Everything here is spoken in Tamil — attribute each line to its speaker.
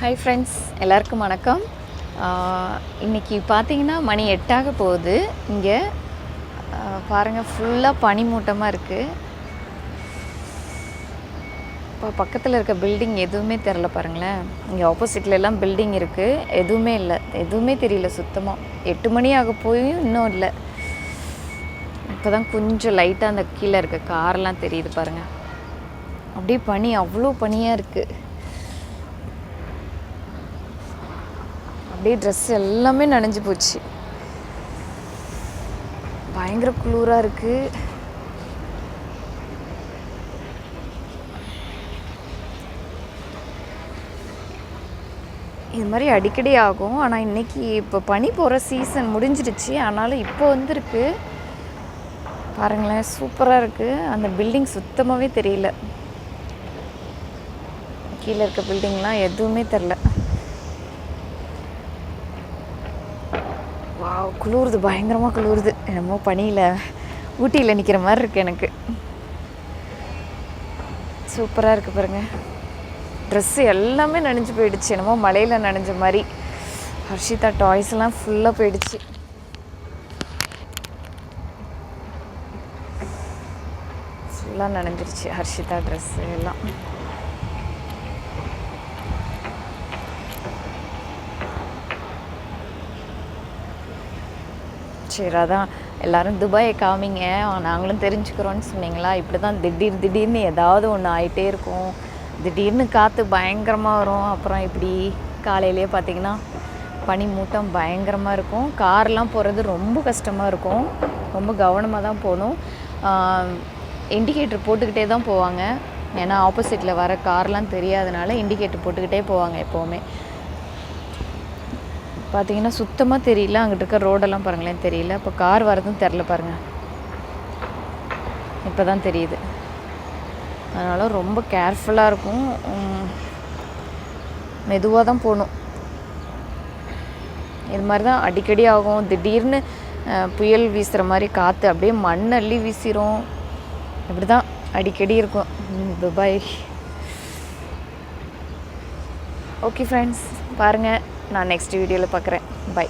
Speaker 1: ஹாய் ஃப்ரெண்ட்ஸ் எல்லாருக்கும் வணக்கம். இன்றைக்கி இன்னைக்கு பார்த்தீங்கன்னா மணி எட்டாக போகுது. இங்கே பாருங்கள் ஃபுல்லாக பனிமூட்டமாக இருக்குது இப்போ பக்கத்தில் இருக்க பில்டிங் எதுவுமே தெரில பாருங்களேன். இங்கே ஆப்போசிட்ல எல்லாம் பில்டிங் இருக்குது எதுவுமே இல்லை. எதுவுமே தெரியல சுத்தமாக எட்டு மணி ஆக போயும் இன்னும் இல்லை. இப்போ தான் கொஞ்சம் லைட்டாக அந்த கீழே இருக்க கார்லாம் தெரியுது பாருங்கள் அப்படியே பனி அவ்வளோ பனியாக இருக்குது அப்படியே ட்ரெஸ் எல்லாமே நனைஞ்சு போச்சு. பயங்கர குளிராக இருக்குது இது மாதிரி அடிக்கடி ஆகும். ஆனால் இன்னைக்கு இப்போ பனி போகிற சீசன் முடிஞ்சிடுச்சு. ஆனாலும் இப்போ வந்துருக்கு. பாருங்களேன் சூப்பராக இருக்குது அந்த பில்டிங் சுத்தமாகவே தெரியல. கீழே இருக்க பில்டிங்லாம் எதுவுமே தெரில வா குளிருது பயங்கரமாக குளிருது. என்னமோ பனியில் ஊட்டியில் நிற்கிற மாதிரி இருக்குது எனக்கு. சூப்பராக இருக்குது பாருங்கள் ட்ரெஸ்ஸு எல்லாமே நனைஞ்சு போயிடுச்சு. என்னமோ மலையில் நனைஞ்ச மாதிரி. ஹர்ஷிதா டாய்ஸ்லாம் ஃபுல்லாக போயிடுச்சு. ஃபுல்லாக நனைஞ்சிருச்சு ஹர்ஷிதா ட்ரெஸ்ஸு எல்லாம். சரி அதான் எல்லோரும் துபாயை காமிங்க நாங்களும் தெரிஞ்சுக்கிறோன்னு சொன்னீங்களா? இப்படி தான் திடீர் திடீர்னு ஏதாவது ஒன்று ஆகிட்டே இருக்கும். திடீர்னு காற்று பயங்கரமாக வரும். அப்புறம் இப்படி காலையிலேயே பார்த்தீங்கன்னா பனி மூட்டம் பயங்கரமாக இருக்கும். கார்லாம் போகிறது ரொம்ப கஷ்டமாக இருக்கும். ரொம்ப கவனமாக தான் போகணும். இண்டிகேட்டர் போட்டுக்கிட்டே தான் போவாங்க. ஏன்னா ஆப்போசிட்டில் வர கார்லாம் தெரியாதனால இண்டிகேட்டர் போட்டுக்கிட்டே போவாங்க எப்போவுமே. பார்த்தீங்கன்னா சுத்தமாக தெரியல. அங்கிட்டு இருக்க ரோடெல்லாம் பாருங்களேன் தெரியல. இப்போ கார் வரதும் தெரில பாருங்கள் இப்போ தான் தெரியுது. அதனால் ரொம்ப கேர்ஃபுல்லாக இருக்கும். மெதுவாக தான் போகணும். இது மாதிரி தான் அடிக்கடி ஆகும். திடீர்னு புயல் வீசுகிற மாதிரி காற்று அப்படியே மண் அள்ளி வீசிரும். இப்படி தான் அடிக்கடி இருக்கும். துபாய் ஓகே ஃப்ரெண்ட்ஸ் பாருங்கள் நான் நெக்ஸ்ட் வீடியோவில் பார்க்குறேன். பை